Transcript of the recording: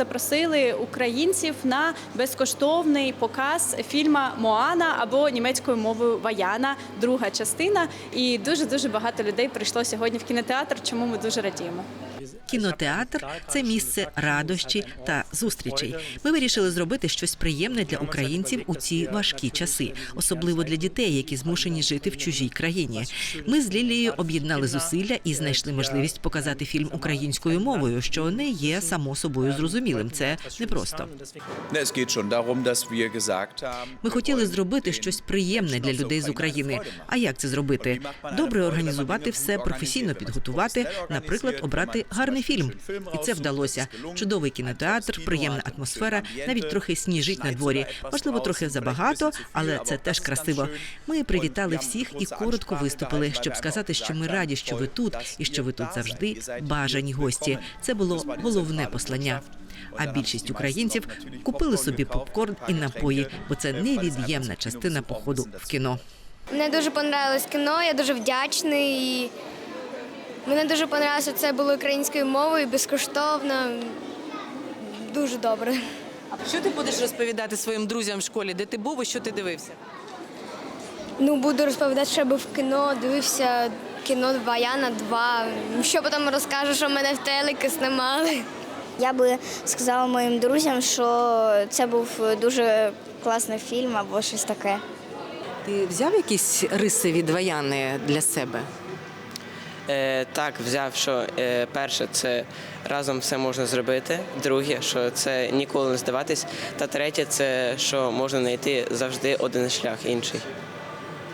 запросили українців на безкоштовний показ фільма Моана або німецькою мовою Ваяна, друга частина. І дуже дуже багато людей прийшло сьогодні в кінотеатр, чому ми дуже радіємо. Кінотеатр це місце радощі та зустрічей. Ми вирішили зробити щось приємне для українців у ці важкі часи, особливо для дітей, які змушені жити в чужій країні. Ми з Лілією об'єднали зусилля і знайшли можливість показати фільм українською мовою, що не є само собою зрозумілим. Це непросто. Ми хотіли зробити щось приємне для людей з України. А як це зробити? Добре організувати все, професійно підготувати, наприклад, обрати гарний фільм. І це вдалося. Чудовий кінотеатр, приємна атмосфера, навіть трохи сніжить на дворі. Можливо, трохи забагато, але це теж красиво. Ми привітали всіх і коротко виступили, щоб сказати, що ми раді, що ви тут, і що ви тут завжди бажані гості. Це було головне послання. А більшість українців купили собі попкорн і напої, бо це невід'ємна частина походу в кіно. Мені дуже понравилось кіно, я дуже вдячний. І Мені дуже понравилося, що це було українською мовою, безкоштовно. Дуже добре. Що ти будеш розповідати своїм друзям в школі? Де ти був і що ти дивився? Ну, буду розповідати, що я був в кіно, дивився кіно Ваяна 2. Що потім розкажу, що мене в телеки знімали. Я би сказала моїм друзям, що це був дуже класний фільм або щось таке. Ти взяв якісь риси від Ваяни для себе? Е, так, взяв, що е, перше, це разом все можна зробити. Друге, що це ніколи не здаватись. Та третє, це що можна знайти завжди один шлях інший.